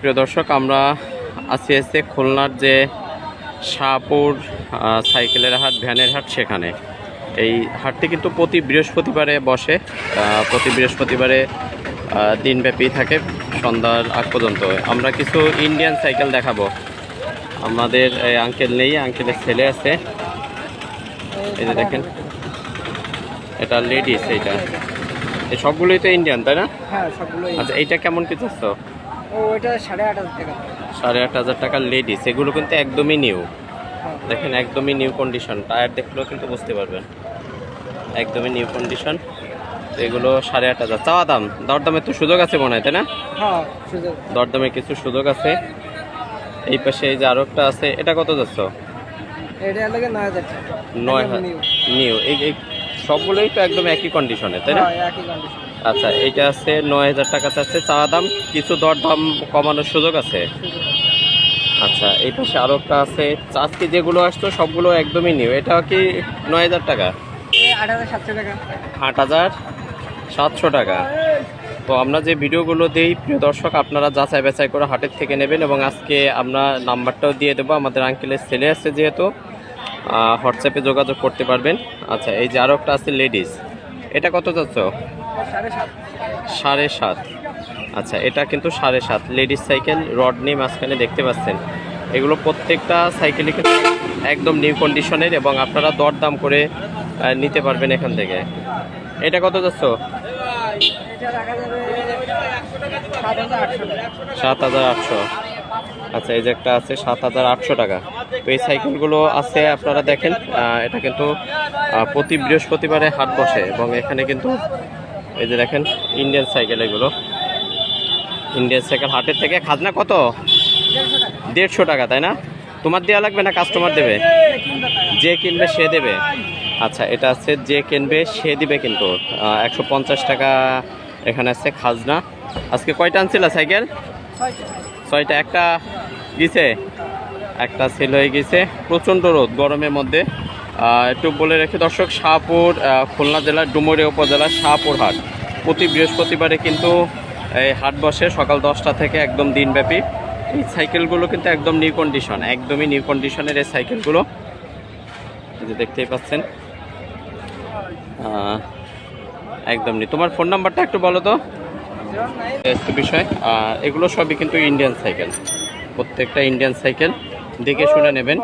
প্রিয় দর্শক আমরা আছি এসে খুলনার যে শাহপুর সাইকেলের হাট ভ্যানের হাট সেখানে। এই হাটটি কিন্তু প্রতি বৃহস্পতিবারে বসে প্রতি বৃহস্পতিবারে দিনব্যাপী থাকে সন্ধ্যার আগ পর্যন্ত। আমরা কিছু ইন্ডিয়ান সাইকেল দেখাবো। আমাদের এই আঙ্কেল নেই আঙ্কেলের ছেলে আছে। এই যে দেখেন এটা লেডিস এইটা। এই সবগুলোই তো ইন্ডিয়ান তাই না? হ্যাঁ আচ্ছা এইটা কেমন কি চাচ্ছ ও ওইটা সাড়ে আট হাজার টাকা। সাড়ে আট হাজার টাকার লেডিস এগুলো কিন্তু একদমই নিউ হ্যাঁ। দেখেন একদমই নিউ কন্ডিশন টায়ার দেখলেও কিন্তু বুঝতে পারবেন। একদমই নিউ কন্ডিশন এগুলো সাড়ে আট হাজার। চাওয়া দাম? দরদামের তো সুযোগ আছে মনে হয় তাই না? হ্যাঁ দরদামে কিছু সুযোগ আছে। এই পাশে এই যে আরও একটা আছে এটা কত যাচ্ছ? নয়। নিউ এই এই সবগুলোই তো একদম একই কন্ডিশনে তাই না? হ্যাঁ, একই কন্ডিশন আচ্ছা এইটা আছে নয় হাজার টাকা চাচ্ছে। চাওয়া দাম, কিছু দরদাম কমানোর সুযোগ আছে? আচ্ছা এই পাশে আরও একটা আছে। আজকে যেগুলো আসতো সবগুলো একদমই নিউ এটা কি নয় হাজার টাকা? আট হাজার সাতশো টাকা। তো আমরা যে ভিডিওগুলো দিই, প্রিয় দর্শক, আপনারা যাচাই বাছাই করে হাটের থেকে নেবেন এবং আজকে আমরা নাম্বারটাও দিয়ে দেবো। আমাদের আঙ্কেলের ছেলে আছে যেহেতু হোয়াটসঅ্যাপে যোগাযোগ করতে পারবেন। আচ্ছা এই যে আরও একটা আছে লেডিস এটা কত যাচ্ছ সাড়ে সাত। আচ্ছা এটা কিন্তু সাড়ে সাত। লেডিস সাইকেল রড নিয়ে মাঝখানে দেখতে পাচ্ছেন। এগুলো প্রত্যেকটা সাইকেলই কিন্তু একদম নিউ কন্ডিশনের এবং আপনারা দরদাম করে নিতে পারবেন এখান থেকে। এটা কত যাচ্ছ? সাত হাজার আটশো। আচ্ছা এই যে একটা আছে, সাত হাজার আটশো টাকা। তো এই সাইকেলগুলো আছে, আপনারা দেখেন এটা কিন্তু প্রতি বৃহস্পতিবারে হাট বসে এবং এখানে কিন্তু এই যে দেখেন ইন্ডিয়ান সাইকেল এগুলো। ইন্ডিয়ান সাইকেল হাটের থেকে খাজনা কত? দেড়শো টাকা, তাই না? তোমার দেওয়া লাগবে না কাস্টমার দেবে? যে কিনবে সে দেবে। আচ্ছা এটা আছে যে কিনবে সে দিবে কিন্তু। একশো পঞ্চাশ টাকা এখানে আছে খাজনা। আজকে কয়টা আনছিল সাইকেল? ছয়টা। একটা গেছে? একটা সেল হয়ে গেছে। প্রচণ্ড রোদ গরমের মধ্যে। একটু বলে রেখে দর্শক, শাহপুর খুলনা জেলার ডুমুরিয়া উপজেলার শাহপুর হাট প্রতি বৃহস্পতিবারে কিন্তু এই হাট বসে সকাল দশটা থেকে একদম দিনব্যাপী। এই সাইকেলগুলো কিন্তু একদম নিউ কন্ডিশন একদমই নিউ কন্ডিশনের এই সাইকেলগুলো। যে দেখতেই পাচ্ছেন। একদম নি তোমার ফোন নাম্বারটা একটু বলো তো। বিষয় এগুলো সবই কিন্তু ইন্ডিয়ান সাইকেল প্রত্যেকটা ইন্ডিয়ান সাইকেল দেখে শুনে নেবেন।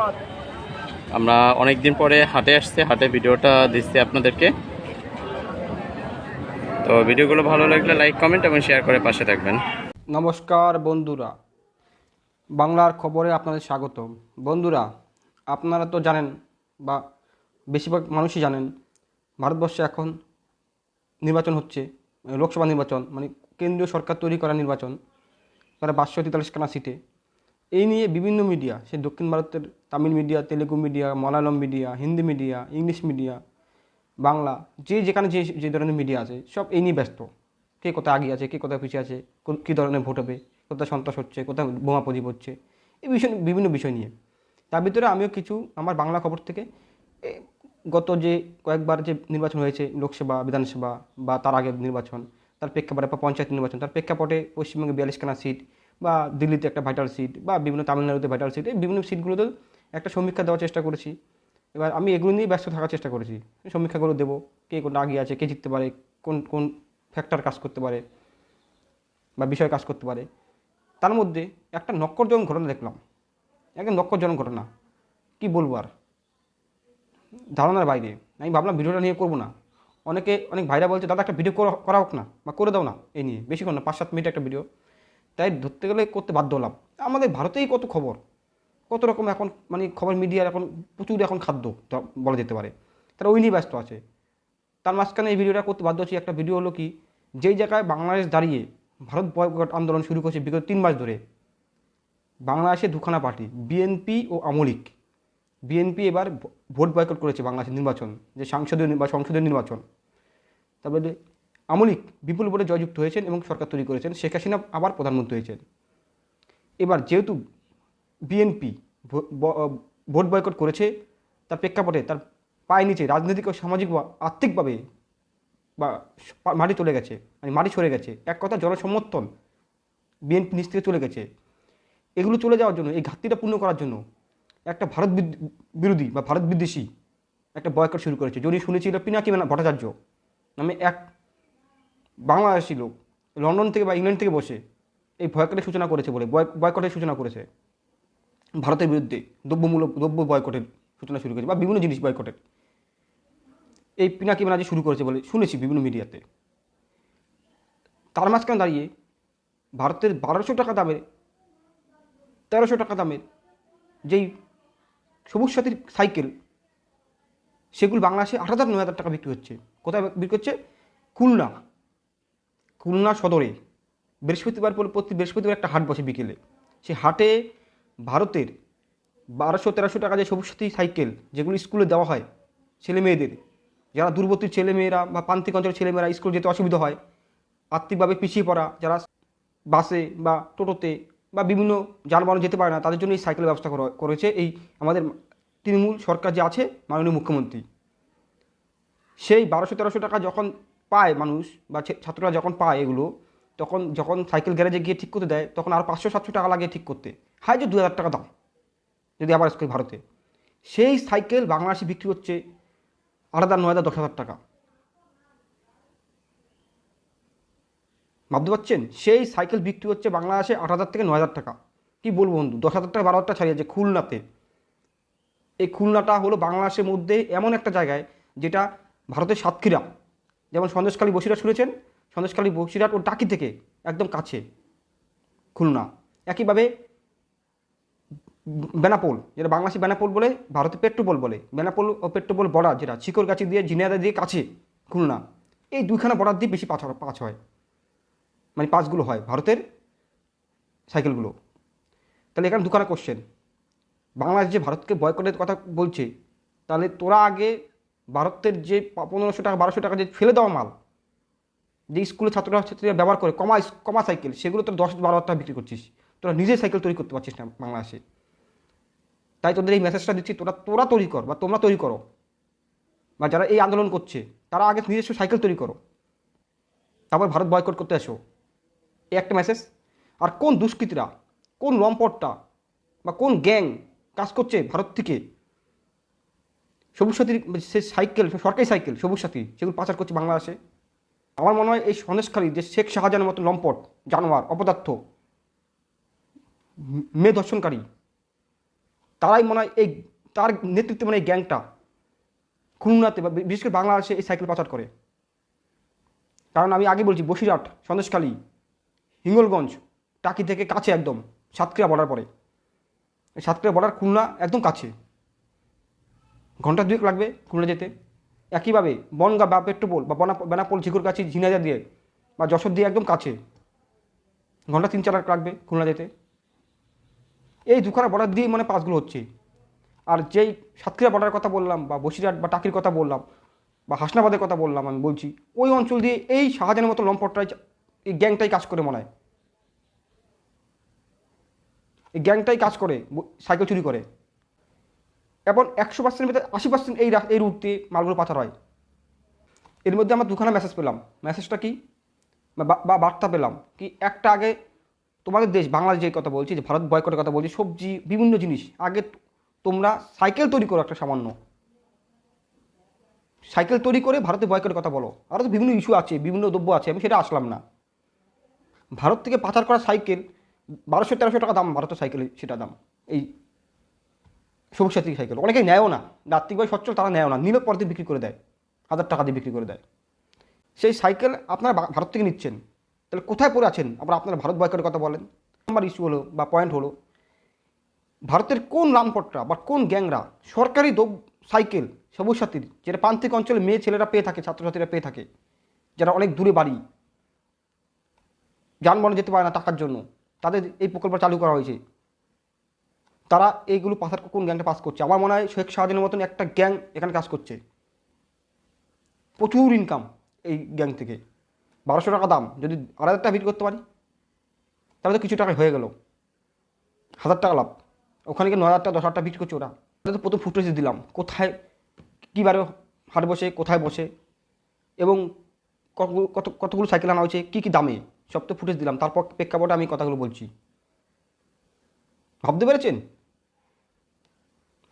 আমরা অনেক দিন পরে হাটে আসছে, হাটে ভিডিওটা দিচ্ছি আপনাদেরকে। তো ভিডিওগুলো ভালো লাগলে লাইক কমেন্ট এবং শেয়ার করে পাশে থাকবেন। নমস্কার বন্ধুরা, বাংলার খবরে আপনাদের স্বাগত বন্ধুরা, আপনারা তো জানেন বা বেশিরভাগ মানুষই জানেন, ভারতবর্ষে এখন নির্বাচন হচ্ছে, লোকসভা নির্বাচন মানে কেন্দ্রীয় সরকার তৈরি করা নির্বাচন প্রায় পাঁচশো তেতাল্লিশখানা সিটে। এই নিয়ে বিভিন্ন মিডিয়া, সে দক্ষিণ ভারতের Tamil media, Telugu media, Malayalam media, Hindi media, English media Bangla, যে যেখানে যে যে ধরনের মিডিয়া আছে, সব এই নিয়ে ব্যস্ত। কে কোথায় আগে আছে, কে কোথায় পিছিয়ে আছে কী ধরনের ভোট হবে, কোথায় সন্ত্রাস হচ্ছে, কোথায় বোমা প্রদীপ হচ্ছে, এই বিষয় বিভিন্ন বিষয় নিয়ে। তার ভিতরে আমিও কিছু, আমার বাংলা খবর থেকে গত যে কয়েকবার যে নির্বাচন হয়েছে, লোকসভা, বিধানসভা, বা তার আগের নির্বাচন, তার প্রেক্ষাপটে বা পঞ্চায়েত নির্বাচন, তার প্রেক্ষাপটে পশ্চিমবঙ্গে বিয়াল্লিশখানা সিট বা দিল্লিতে একটা ভাইটাল সিট বা বিভিন্ন তামিলনাড়ুতে ভাইটাল সিট এই বিভিন্ন সিটগুলোতে একটা সমীক্ষা দেওয়ার চেষ্টা করেছি। এবার আমি এগুলো নিয়ে ব্যস্ত থাকার চেষ্টা করেছি। সমীক্ষাগুলো দেবো, কে কোনটা আগে আছে, কে জিততে পারে, কোন কোন ফ্যাক্টর কাজ করতে পারে বা বিষয় কাজ করতে পারে। তার মধ্যে একটা নক্করজনক ঘটনা দেখলাম। একদম নক্করজনক ঘটনা। কি বলব আর? ধারণার বাইরে। আমি ভাবলাম ভিডিওটা নিয়ে করব না। অনেকে, অনেক ভাইরা বলছে, দাদা একটা ভিডিও করা হোক না বা করে দাও না এই নিয়ে। বেশিক্ষণ না, পাঁচ সাত মিনিট একটা ভিডিও। তাই ধরতে গেলে করতে বাধ্য হলাম। আমাদের ভারতেই কত খবর? কত রকম এখন মানে খবর মিডিয়ার এখন প্রচুর এখন খাদ্য বলা যেতে পারে। তারা ওই নিয়ে ব্যস্ত আছে। তার মাঝখানে এই ভিডিওটা করতে বাধ্য হচ্ছি। একটা ভিডিও হলো কি, যেই জায়গায় বাংলাদেশ দাঁড়িয়ে ভারত বয়কট আন্দোলন শুরু করছে বিগত তিন মাস ধরে, বাংলাদেশে দুখানা পার্টি, বিএনপি ও আমলিক বিএনপি এবার ভোট বয়কট করেছে বাংলাদেশের নির্বাচন, যে সাংসদীয় নির্বাচন সংসদীয় নির্বাচন। তারপরে আমলিক বিপুল ভোটে জয়যুক্ত হয়েছেন এবং সরকার তৈরি করেছেন, শেখ হাসিনা আবার প্রধানমন্ত্রী হয়েছেন। এবার যেহেতু বিএনপি ভোট বয়কট করেছে, তার প্রেক্ষাপটে তার পায়ের নিচে রাজনৈতিক ও সামাজিক বা আর্থিকভাবে বা মাটি চলে গেছে মানে মাটি সরে গেছে। এক কথা জনসমর্থন বিএনপি নিচ থেকে চলে গেছে। এগুলো চলে যাওয়ার জন্য, এই ঘাটতিটা পূর্ণ করার জন্য একটা ভারত বিরোধী বা ভারত বিদ্বেষী একটা বয়কট শুরু করেছে। যদি শুনেছিল পিনাকি ভট্টাচার্য নামে এক বাংলাদেশি লোক, লন্ডন থেকে বা ইংল্যান্ড থেকে বসে এই বয়কটের সূচনা করেছে বলে, বয়- বয়কটের সূচনা করেছে। ভারতের বিরুদ্ধে দ্রব্যমূলক, দ্রব্য বয়কটের সূচনা শুরু করেছে বা বিভিন্ন জিনিস বয়কটের এই পিনাকি ব্যানার্জি শুরু করেছে বলে শুনেছি বিভিন্ন মিডিয়াতে। তার মাঝখানে দাঁড়িয়ে ভারতের বারোশো টাকা দামের, তেরোশো টাকা দামের যেই সবুজ সাথীর সাইকেল, সেগুলো বাংলাদেশে আট হাজার নয় হাজার টাকা বিক্রি হচ্ছে। কোথায় বিক্রি হচ্ছে? খুলনা। খুলনা সদরে। বৃহস্পতিবার পর প্রতি বৃহস্পতিবার একটা হাট বসে বিকেলে। সেই হাটে ভারতের বারোশো তেরোশো টাকা যে সবুজ সাইকেল যেগুলো স্কুলে দেওয়া হয় ছেলে মেয়েদের যারা দূরবর্তী ছেলে মেয়েরা বা প্রান্তিক অঞ্চলের ছেলেমেয়েরা স্কুল যেতে অসুবিধা হয়, আর্থিকভাবে পিছিয়ে পড়া, যারা বাসে বা টোটোতে বা বিভিন্ন যানবাহনে যেতে পারে না, তাদের জন্য এই সাইকেলের ব্যবস্থা করা করেছে এই আমাদের তৃণমূল সরকার যে আছে, মাননীয় মুখ্যমন্ত্রী। সেই বারোশো তেরোশো টাকা যখন পায় মানুষ বা ছাত্ররা যখন পায় এগুলো, তখন যখন সাইকেল গ্যারেজে গিয়ে ঠিক করতে দেয়, তখন আর পাঁচশো সাতশো টাকা লাগে ঠিক করতে। হাই যে দু হাজার টাকা দাম যদি আবার করি ভারতে। সেই সাইকেল বাংলাদেশে বিক্রি হচ্ছে আট হাজার নয় হাজার দশ হাজার টাকা। ভাবতে পারছেন? সেই সাইকেল বিক্রি হচ্ছে বাংলাদেশে আট হাজার থেকে নয় হাজার টাকা। কী বলব বন্ধু? দশ হাজার টাকা বারো হাজার টাকা ছাড়িয়েছে খুলনাতে। এই খুলনাটা হলো বাংলাদেশের মধ্যে এমন একটা জায়গায় যেটা ভারতের সাতক্ষীরা। যেমন সন্দেশকালী বসিরহাট শুনেছেন? সন্দেশকালী বসিরহাট ও টাকি থেকে একদম কাছে খুলনা। একইভাবে বেনাপোল, যেটা বাংলাদেশি বেনাপোল বলে, ভারতে পেট্রোপোল বলে। বেনাপোল ও পেট্রোপোল বর্ডার যেটা চিকরগাছি দিয়ে জিনিয়াদা দিয়ে কাছে, খুলনা। এই দুইখানা বর্ডার দিয়ে বেশি পাঁচ পাঁচ হয়। মানে পাঁচগুলো হয় ভারতের সাইকেলগুলো। তাহলে এখানে দুখানা কোশ্চেন বাংলাদেশ যে ভারতকে বয়কটের কথা বলছে, তাহলে তোরা আগে ভারতের যে পনেরোশো টাকা, বারোশো টাকা যে ফেলে দেওয়া মাল, যে স্কুলের ছাত্ররা ছাত্রীরা ব্যবহার করে, কমা কমা সাইকেল, সেগুলো তোর দশ, বারো টাকা বিক্রি করছিস। তোরা নিজে সাইকেল তৈরি করতে পারছিস না বাংলাদেশে। তাই তোদের এই মেসেজটা দিচ্ছি, তোরা তোরা তৈরি কর বা তোমরা তৈরি করো। বা যারা এই আন্দোলন করছে, তারা আগে নিজস্ব সাইকেল তৈরি করো। তারপর ভারত বয়কট করতে আসো এই একটা মেসেজ আর কোন দুষ্কৃতীরা, কোন লম্পটটা বা কোন গ্যাং কাজ করছে ভারত থেকে? সবুজ সাথীর সে সাইকেল সরকারি সাইকেল সবুজ সাথী সেগুলো পাচার করছে বাংলাদেশে। আমার মনে হয় এই সন্দেশখালী যে শেখ শাহজাহানের মতো লম্পট জানোয়ার, অপদার্থ মেয়ে ধর্ষণকারী তারাই মনে হয় এই, তার নেতৃত্বে মানে এই গ্যাংটা খুলনাতে বা বিশেষ করে বাংলাদেশে এই সাইকেল পাচার করে। কারণ আমি আগে বলছি, বসিরহাট, সন্দেশখালী, হিঙ্গলগঞ্জ, টাকি থেকে কাছে একদম, সাতক্ষীরা বর্ডার পরে সাতক্ষীরা বর্ডার খুলনা একদম কাছে। ঘণ্টা দুয়েক লাগবে খুলনা যেতে। একইভাবে বনগা বা পেট্রোপোল বা বনা, বেনাপোল, ঝিকুর কাছে ঝিনাজা দিয়ে বা যশোর দিয়ে একদম কাছে। ঘণ্টা তিন চার লাগবে খুলনা যেতে। এই দুখানা বর্ডার দিয়ে মানে পাসগুলো হচ্ছে। আর যেই সাতক্ষীরা বর্ডারের কথা বললাম, বা বসিরহাট, বা টাকির কথা বললাম, বা হাসনাবাদের কথা বললাম আমি বলছি, ওই অঞ্চল দিয়ে এই শাহজাহানের মতো লম্পটটাই এই গ্যাংটাই কাজ করে মনে হয়। এই গ্যাংটাই কাজ করে সাইকেল চুরি করে। এবং একশো পার্সেন্টের ভিতরে আশি পার্সেন্ট এই এই রুট দিয়ে মালগুলো পাচার হয়। এর মধ্যে আমরা দুখানা মেসেজ পেলাম। মেসেজটা কি? বা, বার্তা পেলাম। কি একটা আগে তোমাদের দেশ, বাংলাদেশ যে কথা বলছি, যে ভারত বয়কটের কথা বলছি, সবজি, বিভিন্ন জিনিস, আগে তোমরা সাইকেল তৈরি করো একটা সামান্য। সাইকেল তৈরি করে ভারতে বয়কটের কথা বলো। আরও তো বিভিন্ন ইস্যু আছে, বিভিন্ন দ্রব্য আছে, আমি সেটা আসলাম না। ভারত থেকে পাচার করা সাইকেল বারোশো তেরোশো টাকা দাম, ভারতের সাইকেলের সেটা দাম। এই সবুজ সাথী সাইকেল অনেকে নেয়ও না। আর্থিকভাবে সচ্ছল, তারা নেয়ও না। নিলে পরে বিক্রি করে দেয়। হাজার টাকা দিয়ে বিক্রি করে দেয়। সেই সাইকেল আপনারা ভারত থেকে নিচ্ছেন। তাহলে কোথায় পড়ে আছেন? আবার আপনারা ভারত বয়কটের কথা বলেন। নাম্বার ইস্যু হলো বা পয়েন্ট হলো, ভারতের কোন রামপটরা বা কোন গ্যাংরা সরকারি দ্রব- সাইকেল সবুজ সাথীর যেটা প্রান্তিক অঞ্চলে মেয়ে ছেলেরা পেয়ে থাকে, ছাত্রছাত্রীরা পেয়ে থাকে, যারা অনেক দূরে বাড়ি, যানবাহনে যেতে পারে না টাকার জন্য, তাদের এই প্রকল্প চালু করা হয়েছে। তারা এইগুলো পাথার কোন গ্যাংটা পাস করছে? আমার মনে হয় শেখ শাহজাহানের মতন একটা গ্যাং এখানে কাজ করছে। প্রচুর ইনকাম এই গ্যাং থেকে। বারোশো টাকা দাম, যদি আড়াই হাজার টাকা বিক্রি করতে পারি, তাহলে তো কিছু টাকা হয়ে গেল। হাজার টাকা লাভ। ওখানে গিয়ে ন হাজার টাকা, দশ হাজার টাকা বিক্রি করছে ওরা। তাহলে তো প্রথম ফুটেজ দিলাম, কোথায় কীবারে হাট বসে, কোথায় বসে, এবং কত কতগুলো সাইকেল আনা হয়েছে, কী কী দামে, সব তো ফুটেজ দিলাম। তারপর প্রেক্ষাপটে আমি কথাগুলো বলছি। ভাবতে পেরেছেন?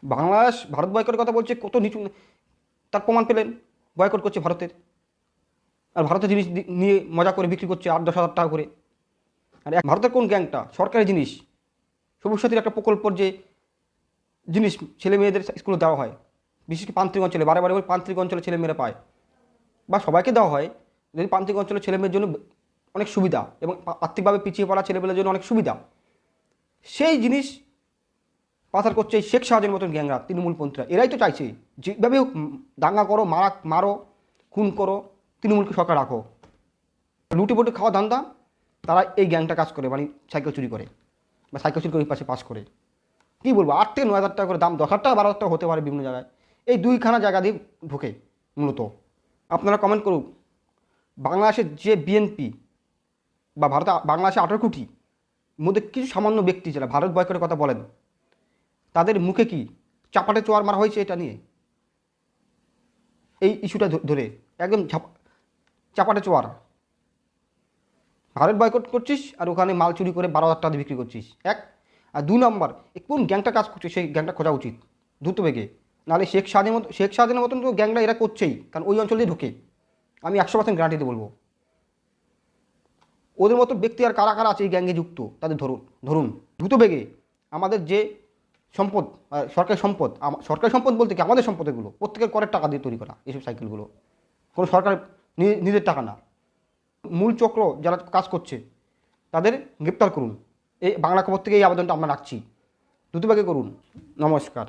বাংলাদেশ, ভারত বয়কটের কথা বলছে, কত নিচু, তার প্রমাণ পেলেন বয়কট করছে ভারতের। আর ভারতের জিনিস নিয়ে মজা করে বিক্রি করছে আট, দশ হাজার টাকা করে। আর এক- ভারতের কোন গ্যাংটা? সরকারি জিনিস। সবুজ সাথীর একটা প্রকল্পর যে জিনিস ছেলে মেয়েদের স্কুলে দেওয়া হয়, বিশেষ করে প্রান্তিক অঞ্চলে, বারে বারে বলে প্রান্তিক অঞ্চলে ছেলে মেয়েরা পায়। বা সবাইকে দেওয়া হয়, যদি প্রান্তিক অঞ্চলের ছেলে মেয়ের জন্য অনেক সুবিধা এবং আর্থিকভাবে পিছিয়ে পড়া ছেলেমেয়েদের জন্য অনেক সুবিধা। সেই জিনিস পাচার করছে শেখ শাহজাহানের মতন গ্যাংরা তৃণমূলপন্থীরা এরাই তো চাইছে, যেভাবে দাঙ্গা করো, মারা মারো, খুন করো। তৃণমূলকে সরকার রাখো। লুটে পুটে খাওয়া ধান্দা তারা এই গ্যাংটা কাজ করে মানে সাইকেল চুরি করে, বা সাইকেল চুরি করে পাশে পাস করে। কী বলব, আট থেকে নয় হাজার টাকা করে দাম, দশ হাজার টাকা, বারো হাজার টাকা হতে পারে বিভিন্ন জায়গায়। এই দুইখানা জায়গা দিয়ে ঢোকে মূলত। আপনারা কমেন্ট করুন বাংলাদেশের যে বিএনপি বা ভারতে বাংলাদেশে আঠারো কোটি, মধ্যে কিছু সামান্য ব্যক্তি যারা ভারত বয়কটের কথা বলেন, তাদের মুখে কি চাপাটে চোয়ার মারা হয়েছে এটা নিয়ে? এই ইস্যুটা ধরে, একদম ঝাপ- চাপাটে চোয়ার। ভারত বয়কট করছিস আর ওখানে মাল চুরি করে বারো হাজার টাকা বিক্রি করছিস। এক। আর দু নম্বর কোন গ্যাংটা কাজ করছে সেই গ্যাংটা খোঁজা উচিত, দ্রুত বেগে। নাহলে শেখ শাহজাহানের মতো, শেখ শাহজাহানের মতন তো গ্যাংটা এরা করছেই, কারণ ওই অঞ্চল দিয়ে ঢোকে। আমি একশো পার্সেন্ট গ্যারান্টিতে বলব। ওদের মতো ব্যক্তি আর কারা কারা আছে এই গ্যাংয়ে যুক্ত? তাদের ধরুন ধরুন, দ্রুত বেগে। আমাদের যে সম্পদ সরকারি সম্পদ সরকারি সম্পদ বলতে কি? আমাদের সম্পদ এগুলো। প্রত্যেকের করের টাকা দিয়ে তৈরি করা, এইসব সাইকেলগুলো কোনো সরকার নিজের টাকা না। মূল চক্র যারা কাজ করছে, তাদের গ্রেপ্তার করুন। এই বাংলা খবর থেকে এই আবেদনটা আমরা রাখছি। দ্রুতভাগে করুন। নমস্কার।